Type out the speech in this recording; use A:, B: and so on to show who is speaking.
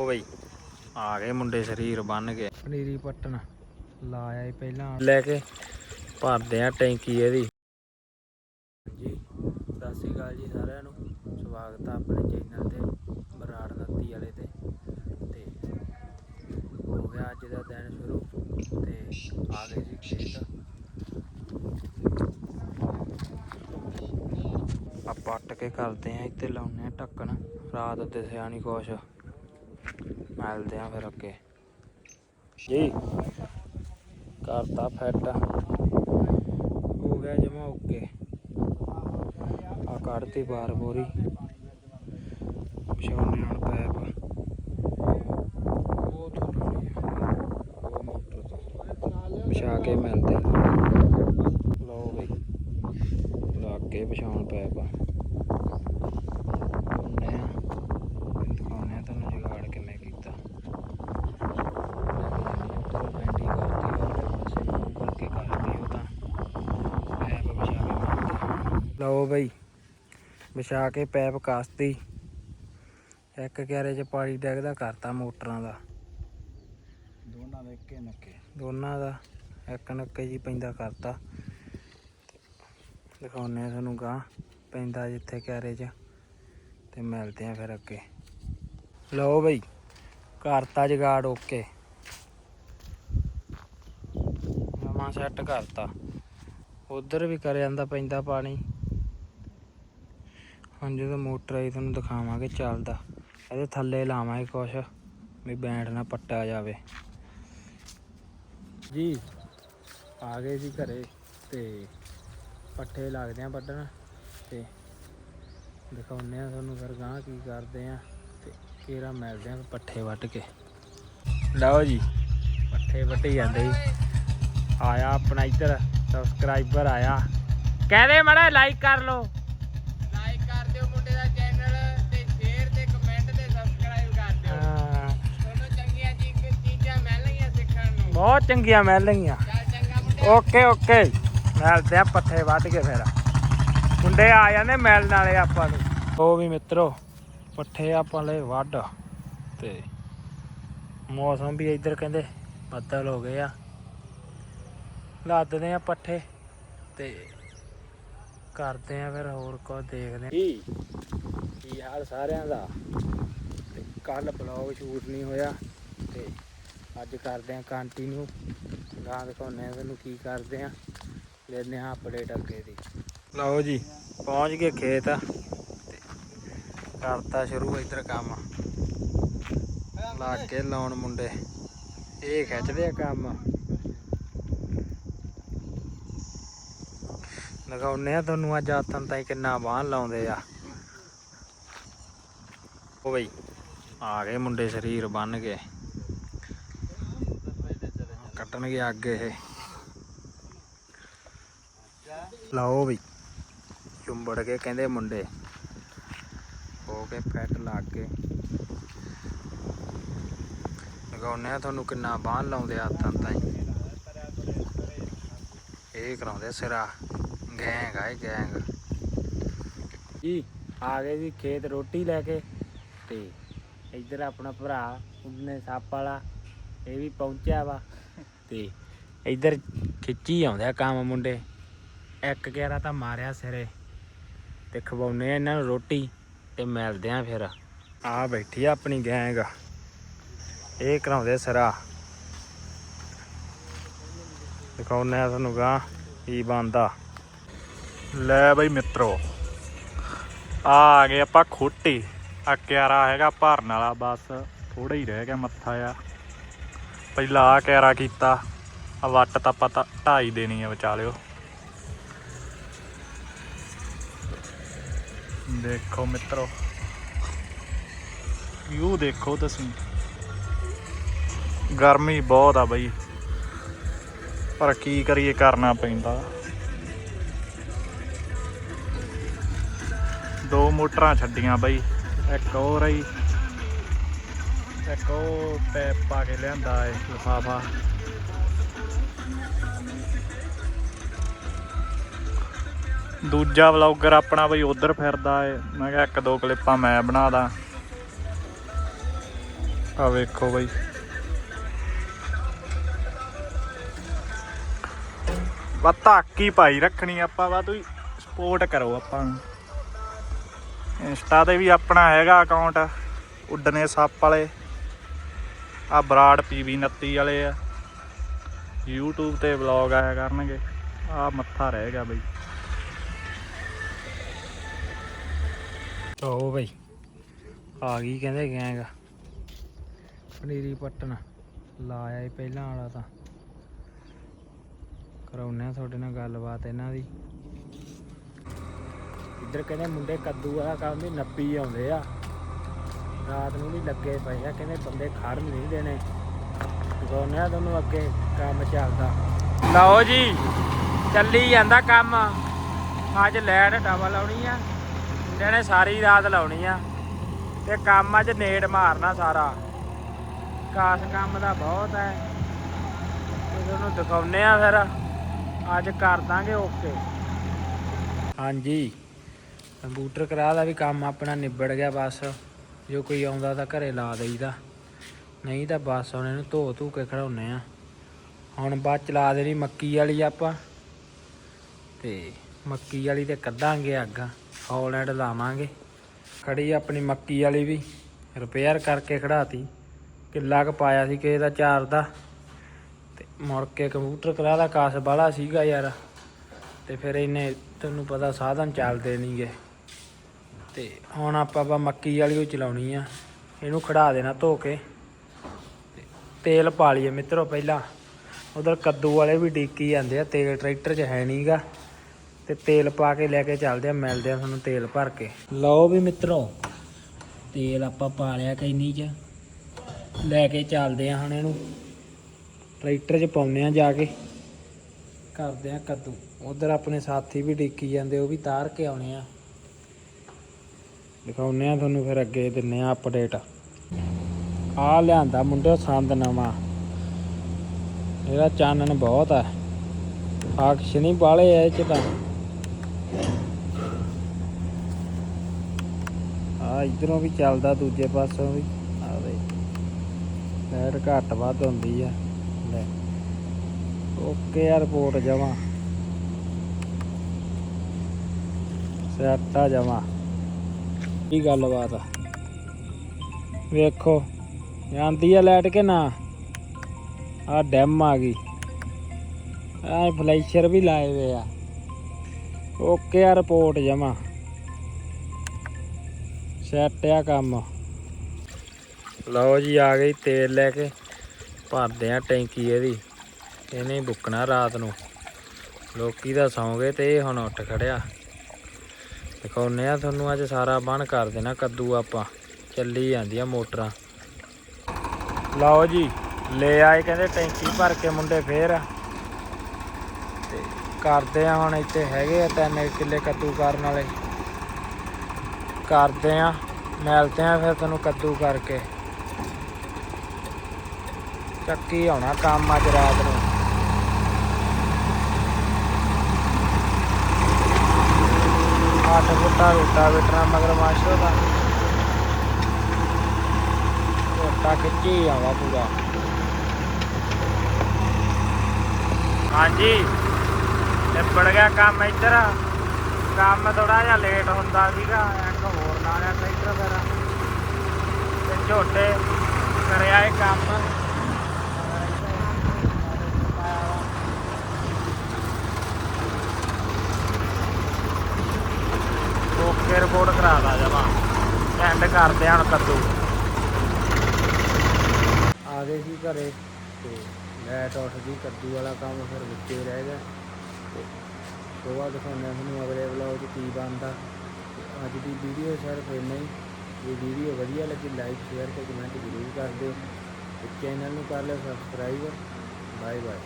A: ਉਹ ਬਈ। ਆ ਗਏ ਮੁੰਡੇ ਸਰੀਰ ਬੰਨ ਕੇ। ਪਨੀਰੀ ਪੱਟਣ। ਲਾਇਆ ਹੀ ਪਹਿਲਾਂ। ਲੈ ਕੇ ਭਰਦੇ ਆ ਟੈਂਕੀ ਇਹਦੀ। ਜੀ ਸਤਿ ਸ਼੍ਰੀ ਅਕਾਲ ਜੀ ਸਾਰਿਆਂ ਨੂੰ। ਸਵਾਗਤ ਆ ਆਪਣੇ ਚੈਨਲ ਤੇ ਬਰਾੜ ਨੱਤੀ ਵਾਲੇ ਤੇ। ਤੇ ਹੋ ਗਿਆ ਅੱਜ ਦਾ ਦਿਨ ਸ਼ੁਰੂ। ਤੇ ਆ ਗਏ ਜੀ ਖੇਤ। ਆ ਪੱਟ ਕੇ ਕਰਦੇ ਆ ਇੱਥੇ ਲਾਉਨੇ ਆ ਢੱਕਣ। ਰਾਤ ਦਿਸਿਆ ਨਹੀਂ ਕੁਛ। ਮਿਲਦੇ ਆ ਫਿਰ ਅੱਗੇ। ਜੀ। ਕਰਤਾ ਫਿੱਟ ਹੋ ਗਿਆ ਜਮਾ ਓਕੇ। ਆ ਕੱਢਤੀ ਬਾਰ। ਬੋਰੀ ਵਿਛਾਉਣੇ ਹੁਣ ਪੈਪ। ਉਹ ਆ, ਉਹ ਮੋਟਰ ਤੋਂ। ਵਿਛਾ ਕੇ ਮਿਲਦੇ। ਲਓ ਬਈ। ਲੱਗ ਕੇ ਵਿਛਾਉਣ ਪੈਪ ਉਹਨੇ ਆ ਦਿਖਾਉਣੇ ਆ ਤੁਹਾਨੂੰ ਜੁਗਾੜ ਕਿਵੇਂ ਕੀਤਾ ਬੈਂਡੀ ਕਰਤੀ ਹੋਰ ਪਾਸੇ ਨੂੰ ਕਰਕੇ ਕਰਤੀ ਉਹ ਤਾਂ ਪੈਪ ਵਿਛਾ ਕੇ ਲਓ ਬਈ। ਵਿਛਾ ਕੇ ਪੈਪ ਕਾਸਤੀ। ਇੱਕ ਕਿਆਰੇ 'ਚ ਪਾਣੀ ਡੈਗਦਾ ਕਰਤਾ ਮੋਟਰਾਂ ਦਾ।
B: ਦੋਨਾਂ ਦੇ ਇੱਕੇ ਨੱਕੇ।
A: ਦੋਨਾਂ ਦਾ ਇੱਕ ਨੱਕੇ ਜੀ ਪੈਂਦਾ ਕਰਤਾ। ਦਿਖਾਉਨੇ ਆ ਤੁਹਾਨੂੰ ਗਾਂ ਪੈਂਦਾ ਜਿੱਥੇ ਕਿਆਰੇ 'ਚ। ਤੇ ਮਿਲਦੇ ਆ ਫਿਰ ਅੱਗੇ। ਲਓ ਬਈ ਕਰਤਾ ਜਗਾੜ ਓਕੇ। ਨਵਾਂ ਸੈੱਟ ਕਰਤਾ। ਉਧਰ ਵੀ ਕਰ ਜਾਂਦਾ ਪੈਂਦਾ ਪਾਣੀ। ਹੁਣ ਜਦੋਂ ਮੋਟਰ ਆਈ ਤੁਹਾਨੂੰ ਦਿਖਾਵਾਂਗੇ ਚੱਲਦਾ। ਇਹਦੇ ਥੱਲੇ ਲਾਵਾਂਗੇ ਕੁਛ ਵੀ ਬੈਂਡ ਨਾ ਪੱਟਿਆ ਜਾਵੇ। ਜੀ, ਆ ਗਏ ਸੀ ਘਰੇ ਤੇ ਪੱਠੇ ਲੱਗਦੇ ਆ ਵੱਢਣ ਤੇ ਦਿਖਾਉਂਦੇ ਆ ਤੁਹਾਨੂੰ ਫਿਰ ਗਾਂ ਕੀ ਕਰਦੇ ਆ ਤੇ ਕਿਹੜਾ ਮਿਲਦੇ ਆ ਪੱਠੇ ਵੱਢ ਕੇ। ਲਓ ਜੀ, ਪੱਠੇ ਵੱਢੀ ਜਾਂਦੇ ਜੀ। ਆਇਆ ਆਪਣਾ ਇੱਧਰ ਸਬਸਕ੍ਰਾਈਬਰ ਆਇਆ। ਕਹਦੇ ਮੜਾ ਲਾਈਕ ਕਰ ਲਓ। ਬਹੁਤ ਚੰਗੀਆਂ ਮਿਲ ਰਹੀਆਂ ਓਕੇ ਓਕੇ। ਮਿਲਦੇ ਆ ਪੱਠੇ ਵੱਢ ਕੇ ਫਿਰ। ਮੁੰਡੇ ਆ ਜਾਂਦੇ ਮਿਲਣ ਵਾਲੇ ਆਪਾਂ ਨੂੰ। ਉਹ ਵੀ ਮਿੱਤਰੋ, ਪੱਠੇ ਆਪਾਂ ਲੈ ਵੱਢ ਤੇ ਮੌਸਮ ਵੀ ਇੱਧਰ ਕਹਿੰਦੇ ਬੱਦਲ ਹੋ ਗਏ ਆ। ਲੱਦਦੇ ਆ ਪੱਠੇ ਤੇ ਕਰਦੇ ਆ ਫਿਰ ਹੋਰ ਕੁਝ ਦੇਖਦੇ ਆ। ਕੀ ਹਾਲ ਸਾਰਿਆਂ ਦਾ? ਤੇ ਕੱਲ ਬਲੌਗ ਸ਼ੂਟ ਨਹੀਂ ਹੋਇਆ ਤੇ ਅੱਜ ਕਰਦੇ ਆ ਕੰਟੀਨਿਊ ਗਾਂ ਦਿਖਾਉਂਦੇ ਆ ਤੁਹਾਨੂੰ ਕੀ ਕਰਦੇ ਆ ਲੈਨੇ ਆ ਅਪਡੇਟ ਅੱਗੇ ਦੀ। ਲਓ ਜੀ, ਪਹੁੰਚ ਗਏ ਖੇਤ। ਕਰਤਾ ਸ਼ੁਰੂ ਇੱਧਰ ਕੰਮ। ਲਾ ਕੇ ਲਾਉਣ ਮੁੰਡੇ। ਇਹ ਖਿੱਚਦੇ ਆ ਕੰਮ। ਦਿਖਾਉਂਦੇ ਆ ਤੁਹਾਨੂੰ ਅੱਜ ਆਤਨ ਤਾਈ ਕਿੰਨਾ ਬਾਹਨ ਲਾਉਂਦੇ ਆ। ਉਹ ਬਈ, ਆ ਗਏ ਮੁੰਡੇ, ਸਰੀਰ ਬੰਨ ਕੇ ਕੱਟਣਗੇ ਅੱਗ ਇਹ। ਲਾਓ ਵੀ, ਚੁੰਬੜ ਕੇ ਕਹਿੰਦੇ ਮੁੰਡੇ। ਹੋ ਕੇ ਫੈਟ ਲੱਗ। ਕੇ ਲਗਾਉਨੇ ਆ ਤੁਹਾਨੂੰ ਕਿੰਨਾ ਬਾਹਨ ਲਾਉਂਦੇ ਆ ਹੱਥਾਂ ਤਾਈ। ਇਹ ਕਰਾਉਂਦੇ ਸਿਰਾ। ਗੈਂਗ ਆਏ ਗੈਂਗ। ਜੀ, ਆ ਗਏ ਜੀ ਖੇਤ ਰੋਟੀ ਲੈ ਕੇ ਤੇ ਇੱਧਰ ਆਪਣਾ ਭਰਾ, ਉਹਨੇ ਸੱਪ ਵਾਲਾ, ਇਹ ਵੀ ਪਹੁੰਚਿਆ ਵਾ। ਤੇ ਇੱਧਰ ਖਿੱਚੀ ਆਉਂਦੇ ਆ ਕੰਮ ਮੁੰਡੇ। ਇੱਕ ਗਿਆਰਾ ਤਾਂ ਮਾਰਿਆ ਸਿਰੇ ਤੇ ਖਵਾਉਨੇ ਆ ਇਹਨਾਂ ਨੂੰ ਰੋਟੀ ਤੇ ਮਿਲਦੇ ਆ ਫਿਰ। ਆ ਬੈਠੀ ਆ ਆਪਣੀ ਗੈਂਗ। ਇਹ ਕਰਾਉਂਦੇ ਸਿਰਾ। ਦਿਖਾਉਨੇ ਆ ਤੁਹਾਨੂੰ ਗਾਂ ਕੀ ਬੰਦਾ
C: ਲੈ ਬਈ ਮਿੱਤਰੋ, ਆ ਆ ਗਏ ਆਪਾਂ ਖੋਟੀ। ਆ ਕਿਆਰਾ ਹੈਗਾ ਭਰਨ ਵਾਲਾ, ਬਸ ਥੋੜਾ ਹੀ ਰਹਿ ਗਿਆ ਮੱਥਾ ਆ ਪਹਿਲਾਂ ਆ ਕਿਆਰਾ ਕੀਤਾ। ਆ ਵੱਟ ਤਾਂ ਪਤਾ ਢਾਈ ਦੇਣੀ ਆ ਵਿਚਾਲਿਓ। ਦੇਖੋ ਮਿੱਤਰੋ। ਯੂ ਦੇਖੋ ਤੁਸੀਂ। ਗਰਮੀ ਬਹੁਤ ਆ ਬਈ। ਪਰ ਕੀ ਕਰੀਏ, ਕਰਨਾ ਪੈਂਦਾ। ਦੋ ਮੋਟਰਾਂ ਛੱਡੀਆਂ ਬਈ। ਇੱਕ ਉਹ ਆਈ ਇੱਕ ਉਹ ਪੈਪ ਪਾ ਕੇ ਲਿਆਂਦਾ ਏ ਲਿਫਾਫਾ। ਦੂਜਾ ਵਲੌਗਰ ਆਪਣਾ ਬਈ ਉਧਰ ਫਿਰਦਾ ਏ। ਮੈਂ ਕਿਹਾ ਇੱਕ ਦੋ ਕਲਿੱਪਾਂ ਮੈਂ ਬਣਾ ਦਾਂ। ਆ ਵੇਖੋ ਬਈ। ਬਾ ਧਾਕੀ ਪਾਈ ਰੱਖਣੀ ਆਪਾਂ ਵਾ ਤੁਸੀਂ ਸਪੋਰਟ ਕਰੋ ਆਪਾਂ ਨੂੰ। ਇੰਸਟਾ ਤੇ ਵੀ ਆਪਣਾ ਹੈਗਾ ਅਕਾਊਂਟ ਉੱਡਨੇ ਸੱਪ ਵਾਲੇ। ਆ ਬਰਾੜ ਪੀਵੀ 29 ਵਾਲੇ ਆ। YouTube ਤੇ ਵਲੌਗ ਆਇਆ ਕਰਨਗੇ। ਆ ਮੱਥਾ ਰਹਿ ਗਿਆ ਬਈ।
A: ਚੋ ਬਈ। ਆ ਗਈ ਕਹਿੰਦੇ ਗੈਂਗ ਪਨੀਰੀ ਪੱਟਣ। ਲਾਇਆ ਹੀ ਪਹਿਲਾਂ ਵਾਲਾ ਤਾਂ। ਕਰਾਉਨੇ ਆ ਤੁਹਾਡੇ ਨਾਲ ਗੱਲਬਾਤ ਇਹਨਾਂ ਦੀ। ਇੱਧਰ ਕਹਿੰਦੇ ਮੁੰਡੇ ਕੱਦੂ ਵਾਲਾ ਕੰਮ ਵੀ ਨੱਪੀ ਆਉਂਦੇ ਆ। ਰਾਤ ਨੂੰ ਵੀ ਲੱਗੇ ਪਏ ਆ, ਕਹਿੰਦੇ ਬੰਦੇ ਖੜਨ ਨਹੀਂ ਦੇਣੇ ਦਿਖਾਉਂਦੇ ਆ ਤੁਹਾਨੂੰ ਅੱਗੇ ਕੰਮ ਚੱਲਦਾ। ਲਓ ਜੀ, ਚੱਲੀ ਜਾਂਦਾ ਕੰਮ। ਅੱਜ ਲੈਟ ਡਬਲ ਆਉਣੀ ਆ ਮੁੰਡਿਆਂ ਸਾਰੀ ਰਾਤ ਲਾਉਣੀ ਆ। ਤੇ ਕੰਮ ਅੱਜ ਨੇੜ ਮਾਰਨਾ ਸਾਰਾ। ਕਾਸ ਕੰਮ ਦਾ ਬਹੁਤ ਹੈ ਤੁਹਾਨੂੰ ਦਿਖਾਉਨੇ ਆ ਫਿਰ। ਅੱਜ ਕਰ ਦਾਂਗੇ ਓਕੇ। ਹਾਂਜੀ, ਕੰਪਿਊਟਰ ਕਰਾ ਦਾ ਵੀ ਕੰਮ ਆਪਣਾ ਨਿਬੜ ਗਿਆ ਬਸ। ਜੋ ਕੋਈ ਆਉਂਦਾ ਤਾਂ ਘਰੇ ਲਾ ਦੇਈਦਾ। ਨਹੀਂ ਤਾਂ ਬਸ ਹੁਣ ਇਹਨੂੰ ਧੋ ਧੂ ਕੇ ਖੜਾਉਨੇ ਆ ਹੁਣ ਬਾਅਦ ਚਲਾ ਦੇਣੀ ਮੱਕੀ ਵਾਲੀ ਆਪਾਂ। ਤੇ ਮੱਕੀ ਵਾਲੀ ਤੇ ਕੱਢਾਂਗੇ ਅੱਗ। ਹੌਲੈਂਡ ਲਾਵਾਂਗੇ। ਖੜੀ ਆਪਣੀ ਮੱਕੀ ਵਾਲੀ ਵੀ। ਰਿਪੇਅਰ ਕਰਕੇ ਖੜਾਤੀ। ਕਿੱਲਾ ਕ ਪਾਇਆ ਸੀ ਕਿਸੇ ਦਾ ਚਾਰ ਦਾ। ਤੇ ਮੁੜ ਕੇ ਕੰਪਿਊਟਰ ਕਰਾ ਦਾ ਕਾਸ ਬਾਲਾ ਸੀਗਾ ਯਾਰ। ਤੇ ਫਿਰ ਇਹਨੇ ਤੁਹਾਨੂੰ ਪਤਾ ਸਾਧਨ ਚੱਲਦੇ ਨਹੀਂਗੇ ਤੇ ਹੁਣ ਆਪਾਂ ਬਾ ਮੱਕੀ ਵਾਲੀ ਉਹ ਚਲਾਉਣੀ ਆ। ਇਹਨੂੰ ਖੜਾ ਦੇਣਾ ਧੋ ਕੇ। ਤੇਲ ਪਾ ਲਈਏ ਮਿੱਤਰੋ ਪਹਿਲਾਂ। ਉਧਰ ਕੱਦੂ ਵਾਲੇ ਵੀ ਡੀਕੀ ਜਾਂਦੇ ਆ, ਤੇਲ ਟਰੈਕਟਰ 'ਚ ਹੈ ਨਹੀਂਗਾ। ਤੇ ਤੇਲ ਪਾ ਕੇ ਲੈ ਕੇ ਚੱਲਦੇ ਆ, ਮਿਲਦੇ ਆ ਤੁਹਾਨੂੰ ਤੇਲ ਭਰ ਕੇ। ਲਓ ਵੀ ਮਿੱਤਰੋ, ਤੇਲ ਆਪਾਂ ਪਾ ਲਿਆ ਕੈਨੀ 'ਚ। ਲੈ ਕੇ ਚੱਲਦੇ ਆ ਹੁਣ ਇਹਨੂੰ। ਟਰੈਕਟਰ 'ਚ ਪਾਉਨੇ ਆ ਜਾ ਕੇ। ਕਰਦੇ ਆ ਕੱਦੂ। ਉਧਰ ਆਪਣੇ ਸਾਥੀ ਵੀ ਡੀਕੀ ਜਾਂਦੇ, ਉਹ ਵੀ ਤਾਰ ਕੇ ਆਉਣੇ ਆ। ਦਿਖਾਉਨੇ ਆ ਤੁਹਾਨੂੰ ਫਿਰ ਅੱਗੇ ਦਿੰਨੇ ਆ ਅਪਡੇਟ ਆ ਲਿਆਂਦਾ ਮੁੰਡੇ ਸੰਦ ਨਵਾਂ। ਇਹਦਾ ਚਾਨਣ ਬਹੁਤ ਆ। ਆਕਸ਼ ਨਹੀਂ ਬਾਲੇ ਐ ਇਹ ਚ ਤਾਂ। ਆ ਇਧਰੋਂ ਵੀ ਚੱਲਦਾ, ਦੂਜੇ ਪਾਸੋਂ ਵੀ। ਆ ਦੇ ਲਾਈਟ ਘੱਟ ਵੱਧ ਹੁੰਦੀ ਆ। ਲੈ। ਓਕੇ ਆ ਰਿਪੋਰਟ ਜਮਾ। ਸੈਟਾ ਜਮਾ। ਕੀ ਗੱਲਬਾਤ ਆ? ਵੇਖੋ, ਜਾਂਦੀ ਆ ਲਾਈਟ ਕੇ ਨਾ? ਆ ਡੈਮ ਆ ਗਈ। ਆ ਫਲੈਸ਼ਰ ਵੀ ਲਾਏ ਹੋਏ ਆ। ਓਕੇ ਆ ਰਿਪੋਰਟ ਜਮਾ। ਸੈੱਟ ਆ ਕੰਮ। ਲਓ ਜੀ, ਆ ਗਈ ਤੇਲ ਲੈ ਕੇ। ਭਰਦੇ ਆ ਟੈਂਕੀ ਇਹਦੀ। ਇਹਨੇ ਬੁੱਕਣਾ ਰਾਤ ਨੂੰ। ਲੋਕੀ ਦਾ ਸੌਂ ਗਏ ਤੇ ਇਹ ਹੁਣ ਉੱਠ ਖੜਿਆ। ਦਿਖਾਉਨੇ ਆ ਤੁਹਾਨੂੰ ਅੱਜ ਸਾਰਾ ਬਣ ਕਰ ਦੇਣਾ, ਕੱਦੂ ਆਪਾਂ। ਚੱਲੀ ਜਾਂਦੀਆਂ ਮੋਟਰਾਂ। ਲਓ ਜੀ, ਲੈ ਆਏ ਕਹਿੰਦੇ ਟੈਂਕੀ ਭਰ ਕੇ ਮੁੰਡੇ ਫੇਰ। ਤੇ ਕਰਦੇ ਆ ਹੁਣ ਇੱਥੇ ਹੈਗੇ ਆ ਤਿੰਨ ਕਿੱਲੇ ਕੱਦੂ ਕਰਨ ਵਾਲੇ। ਕਰਦੇ ਆ, ਮਿਲਦੇ ਆ ਫਿਰ ਤੁਹਾਨੂੰ ਕੱਦੂ ਕਰਕੇ। ਚੱਕੀ ਆਉਣਾ ਕੰਮ ਅੱਜ ਰਾਤ ਨੂੰ। ਅੱਠ ਫੁੱਟਾ ਰੋਟਾ ਵੇਟਣਾ ਮਗਰ ਮਾਸ਼ੋ ਦਾ। ਰੋਟਾ ਖਿੱਚੀ ਆਵਾ ਪੂਰਾ। ਹਾਂਜੀ। ਨਿਬੜ ਗਿਆ ਕੰਮ ਇੱਧਰ। ਕੰਮ ਥੋੜਾ ਜਿਹਾ ਲੇਟ ਹੁੰਦਾ ਸੀਗਾ, ਇੱਕ ਹੋਰ ਲਾ ਲਿਆ ਟਰੈਕਟਰ ਫਿਰ। ਤੇ ਝੋਟੇ ਕਰਿਆ ਇਹ ਕੰਮ ਓਕੇ ਰਿਪੋਰਟ ਕਰਾ ਦਾ ਜਮਾ ਐਂਡ ਕਰਦੇ ਹਾਂ ਹੁਣ ਕੱਦੂ। ਆ ਗਏ ਸੀ ਘਰੇ ਤੇ ਲੈਟ ਉੱਠ ਗਈ ਕੱਦੂ ਵਾਲਾ ਕੰਮ ਫਿਰ ਵਿੱਚੇ ਰਹਿ ਗਿਆ। ਤੇ ਦੋਵਾ ਦਿਖਾਉਂਦੇ ਹਾਂ ਤੁਹਾਨੂੰ ਅਗਲੇ ਵਲੌਗ 'ਚ ਕੀ ਬਣਦਾ। ਅੱਜ ਦੀ ਵੀਡੀਓ ਸਿਰਫ ਇੰਨਾ ਹੀ ਜੇ ਵੀਡੀਓ ਵਧੀਆ ਲੱਗੀ ਲਾਈਕ ਸ਼ੇਅਰ ਤੇ ਕਮੈਂਟ ਜ਼ਰੂਰ ਕਰ ਦਿਓ। ਤੇ ਚੈਨਲ ਨੂੰ ਕਰ ਲਿਓ ਸਬਸਕ੍ਰਾਈਬ ਬਾਏ ਬਾਏ